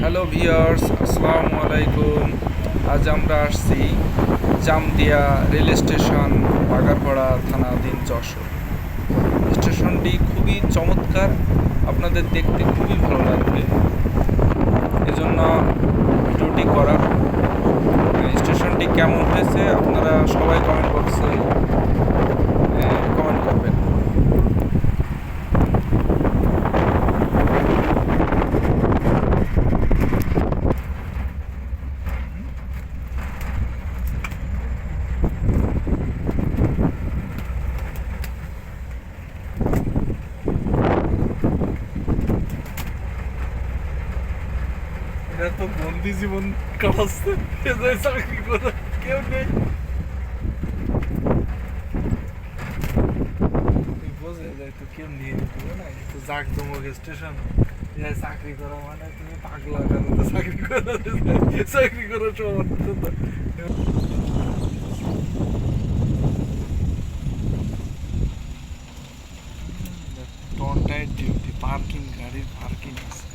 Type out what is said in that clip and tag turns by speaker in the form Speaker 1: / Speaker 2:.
Speaker 1: Hello viewers আসসালামু আলাইকুম আজ আমরা আসছি জামদিয়া রেল স্টেশন, বাগারপাড়া থানাধীন যশোর। স্টেশনটি খুবই চমৎকার। আপনাদের দেখতে খুবই ভালো লাগবে। এজন্য ভিডিওটি করা স্টেশনটি কেমন হয়েছে আপনারা সবাই কমেন্ট বক্সে কমেন্ট করবেন
Speaker 2: এরা তো বন্দি জীবন কাটাচ্ছে চাকরি করে কেউ নেই। বোঝে যায় তো কেউ নিয়ে নিতে না তো জাকজমক স্টেশন এরা চাকরি করা মানে তুমি পাগলা তো চাকরি করা চাকরি করার সময় তো তো- ডিউটি পার্কিং গাড়ির পার্কিং আছে।